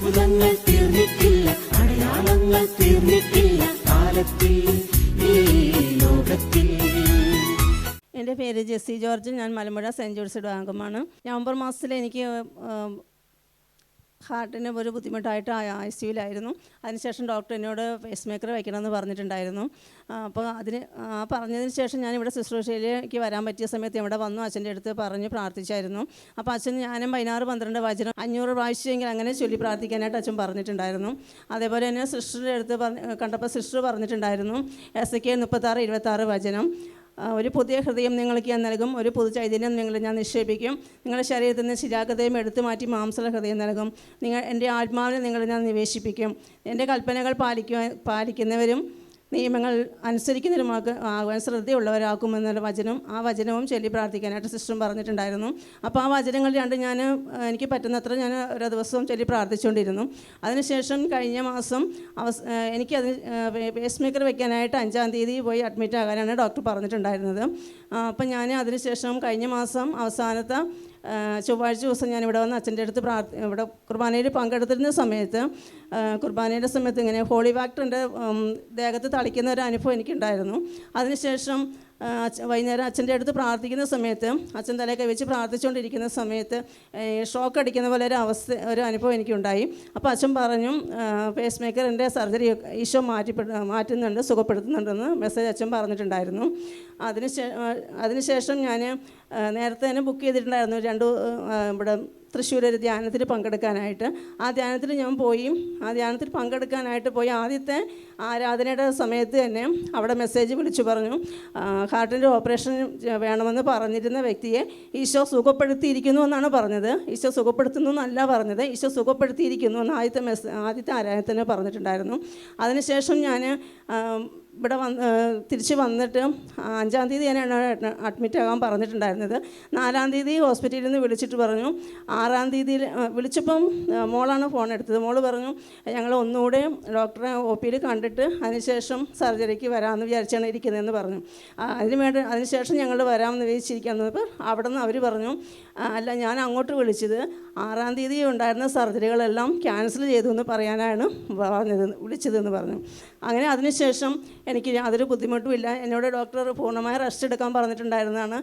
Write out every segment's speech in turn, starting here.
അത്ഭുതങ്ങൾ തീർന്നിട്ടില്ല അടയാളങ്ങൾ തീർന്നിട്ടില്ല കാലത്തിൽ ഈ ലോകത്തിൽ. എന്റെ പേര് ജെസ്സി ജോർജ് ഞാൻ മലമ്പുഴ സെന്റ് ജോർജ് അംഗമാണ് നവംബർ മാസത്തിൽ എനിക്ക് ഹാർട്ടിന് ഒരു ബുദ്ധിമുട്ടായിട്ട് ഐ സിയുലായിരുന്നു അതിനുശേഷം ഡോക്ടർ എന്നോട് പേസ് മേക്കർ വയ്ക്കണമെന്ന് പറഞ്ഞിട്ടുണ്ടായിരുന്നു. അപ്പോൾ അതിന് ആ പറഞ്ഞതിന് ശേഷം ഞാൻ ഇവിടെ ശുശ്രൂഷയിലേക്ക് വരാൻ പറ്റിയ സമയത്ത് ഇവിടെ വന്നു അച്ഛന്റെ അടുത്ത് പറഞ്ഞ് പ്രാർത്ഥിച്ചായിരുന്നു. അപ്പോൾ അച്ഛൻ ഞാനും പതിനാറ് പന്ത്രണ്ട് വചനം അഞ്ഞൂറ് പ്രാവശ്യമെങ്കിൽ അങ്ങനെ ചൊല്ലി പ്രാർത്ഥിക്കാനായിട്ട് അച്ഛൻ പറഞ്ഞിട്ടുണ്ടായിരുന്നു. അതേപോലെ തന്നെ സിസ്റ്ററുടെ അടുത്ത് കണ്ടപ്പോൾ സിസ്റ്റർ പറഞ്ഞിട്ടുണ്ടായിരുന്നു. എസ് കെ മുപ്പത്താറ് ഇരുപത്താറ് വചനം. ഒരു പുതിയ ഹൃദയം നിങ്ങൾക്ക് ഞാൻ നൽകും. ഒരു പുതു ചൈതന്യം നിങ്ങൾ ഞാൻ നിക്ഷേപിക്കും. നിങ്ങളുടെ ശരീരത്തിൽ നിന്ന് ശിരാഗതയും എടുത്തു മാറ്റി മാംസള ഹൃദയം നൽകും. നിങ്ങൾ എന്റെ ആത്മാവിനെ നിങ്ങൾ ഞാൻ നിവേശിപ്പിക്കും. എന്റെ കൽപ്പനകൾ പാലിക്കുവാൻ പാലിക്കുന്നവരും നിയമങ്ങൾ അനുസരിക്കുന്നവരുമാക്ക് ആകുവാൻ ശ്രദ്ധയുള്ളവരാക്കുമെന്നുള്ള വചനം ആ വചനവും ചൊല്ലി പ്രാർത്ഥിക്കാനായിട്ട് സിസ്റ്ററും പറഞ്ഞിട്ടുണ്ടായിരുന്നു. അപ്പോൾ ആ വചനങ്ങൾ രണ്ട് ഞാൻ എനിക്ക് പറ്റുന്നത്ര ഞാൻ ഓരോ ദിവസവും ചൊല്ലി പ്രാർത്ഥിച്ചുകൊണ്ടിരുന്നു. അതിനുശേഷം കഴിഞ്ഞ മാസം അവസ് എനിക്ക് എനിക്കത് പേസ് മേക്കർ വെക്കാനായിട്ട് അഞ്ചാം തീയതി പോയി അഡ്മിറ്റ് ആകാനാണ് ഡോക്ടർ പറഞ്ഞിട്ടുണ്ടായിരുന്നത്. അപ്പം ഞാൻ അതിനുശേഷം കഴിഞ്ഞ മാസം അവസാനത്തെ ചൊവ്വാഴ്ച ദിവസം ഞാൻ ഇവിടെ വന്ന് അച്ഛന്റെ അടുത്ത് പ്രാർത്ഥി ഇവിടെ കുർബാനയിൽ പങ്കെടുത്തിരുന്ന സമയത്ത് കുർബാനയുടെ സമയത്ത് ഇങ്ങനെ ഹോളി വാക്ടറിന്റെ ദേഹത്ത് തളിക്കുന്ന ഒരു അനുഭവം എനിക്കുണ്ടായിരുന്നു. അതിനുശേഷം വൈകുന്നേരം അച്ഛന്റെ അടുത്ത് പ്രാർത്ഥിക്കുന്ന സമയത്ത് അച്ഛൻ തലയൊക്കെ വെച്ച് പ്രാർത്ഥിച്ചുകൊണ്ടിരിക്കുന്ന സമയത്ത് ഷോക്ക് അടിക്കുന്ന പോലെ ഒരു അവസ്ഥ ഒരു അനുഭവം എനിക്കുണ്ടായി. അപ്പോൾ അച്ഛൻ പറഞ്ഞു പേസ് മേക്കറിന്റെ സർജറി ഈശോ മാറ്റിപ്പെ മാറ്റുന്നുണ്ട് സുഖപ്പെടുത്തുന്നുണ്ടെന്ന് മെസ്സേജ് അച്ഛൻ പറഞ്ഞിട്ടുണ്ടായിരുന്നു. അതിന് ശേ അതിനുശേഷം ഞാൻ നേരത്തെ തന്നെ ബുക്ക് ചെയ്തിട്ടുണ്ടായിരുന്നു. രണ്ട് ഇവിടെ തൃശ്ശൂർ ഒരു ധ്യാനത്തിൽ പങ്കെടുക്കാനായിട്ട്. ആ ധ്യാനത്തിൽ ഞാൻ പോയി. ആ ധ്യാനത്തിൽ പങ്കെടുക്കാനായിട്ട് പോയി. ആദ്യത്തെ ആരാധനയുടെ സമയത്ത് തന്നെ അവിടെ മെസ്സേജ് വിളിച്ചു പറഞ്ഞു. ഹാർട്ടിന്റെ ഓപ്പറേഷൻ വേണമെന്ന് പറഞ്ഞിരുന്ന വ്യക്തിയെ ഈശോ സുഖപ്പെടുത്തിയിരിക്കുന്നു എന്നാണ് പറഞ്ഞത്. ഈശോ സുഖപ്പെടുത്തുന്നു എന്നല്ല പറഞ്ഞത്. ഈശോ സുഖപ്പെടുത്തിയിരിക്കുന്നു എന്ന് ആദ്യത്തെ മെസ്സേ ആദ്യത്തെ ആരാധന പറഞ്ഞിട്ടുണ്ടായിരുന്നു. അതിനുശേഷം ഞാൻ ഇവിടെ വന്ന് തിരിച്ച് വന്നിട്ട് അഞ്ചാം തീയതി ഞാൻ അഡ്മിറ്റ് ആകാൻ പറഞ്ഞിട്ടുണ്ടായിരുന്നത്. നാലാം തീയതി ഹോസ്പിറ്റലിൽ നിന്ന് വിളിച്ചിട്ട് പറഞ്ഞു. ആറാം തീയതിയിൽ വിളിച്ചപ്പം മോളാണ് ഫോൺ എടുത്തത്. മോൾ പറഞ്ഞു ഞങ്ങൾ ഒന്നുകൂടെ ഡോക്ടറെ ഒ പിയിൽ കണ്ടിട്ട് അതിനുശേഷം സർജറിക്ക് വരാമെന്ന് വിചാരിച്ചാണ് ഇരിക്കുന്നതെന്ന് പറഞ്ഞു. അതിന് വേണ്ട അതിനുശേഷം ഞങ്ങൾ വരാമെന്ന് വിചാരിച്ചിരിക്കുന്നത് അവിടെ നിന്ന് അവർ പറഞ്ഞു അല്ല ഞാൻ അങ്ങോട്ട് വിളിച്ചത് ആറാം തീയതി ഉണ്ടായിരുന്ന സർജറികളെല്ലാം ക്യാൻസൽ ചെയ്തു എന്ന് പറയാനാണ് പറഞ്ഞത് വിളിച്ചതെന്ന് പറഞ്ഞു. അങ്ങനെ അതിനുശേഷം എനിക്ക് യാതൊരു ബുദ്ധിമുട്ടുമില്ല. എന്നോട് ഡോക്ടർ പൂർണമായ റെസ്റ്റ് എടുക്കാൻ പറഞ്ഞിട്ടുണ്ടായിരുന്നതാണ്.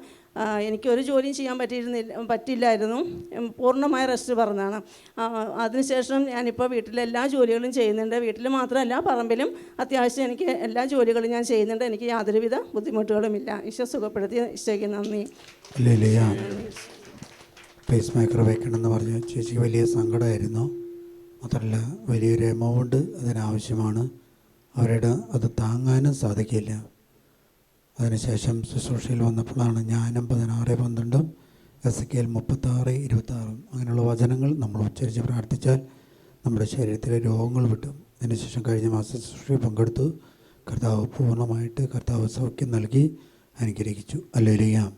എനിക്ക് ഒരു ജോലിയും ചെയ്യാൻ പറ്റിയിരുന്നില്ല പറ്റില്ലായിരുന്നു പൂർണമായ റെസ്റ്റ് പറഞ്ഞതാണ്. അതിനുശേഷം ഞാനിപ്പോൾ വീട്ടിലെ എല്ലാ ജോലികളും ചെയ്യുന്നുണ്ട്. വീട്ടിൽ മാത്രമല്ല പറമ്പിലും അത്യാവശ്യം എനിക്ക് എല്ലാ ജോലികളും ഞാൻ ചെയ്യുന്നുണ്ട്. എനിക്ക് യാതൊരുവിധ ബുദ്ധിമുട്ടുകളുമില്ല. ഈശോ സുഖപ്പെടുത്തി ഈശോയ്ക്ക് നന്ദി. പേസ് മേക്കർ വെക്കണമെന്ന് പറഞ്ഞു. ചേച്ചിക്ക് വലിയ സങ്കടമായിരുന്നു. മാത്രമല്ല വലിയൊരു എമൗണ്ട് അതിനാവശ്യമാണ്. അവരുടെ അത് താങ്ങാനും സാധിക്കില്ല. അതിനുശേഷം ശുശ്രൂഷയിൽ വന്നപ്പോഴാണ് ഞാനും പതിനാറ് പന്ത്രണ്ടും എസ് കെ എൽ മുപ്പത്താറ് ഇരുപത്താറും അങ്ങനെയുള്ള വചനങ്ങൾ നമ്മൾ ഉച്ചരിച്ച് പ്രാർത്ഥിച്ചാൽ നമ്മുടെ ശരീരത്തിലെ രോഗങ്ങൾ വിട്ടും. അതിനുശേഷം കഴിഞ്ഞ മാസം ശുശ്രൂഷയിൽ പങ്കെടുത്തു. കർത്താവ് പൂർണമായിട്ട് കർത്താവ് സൗഖ്യം നൽകി അനുഗ്രഹിച്ചു. അല്ലേലിയാം.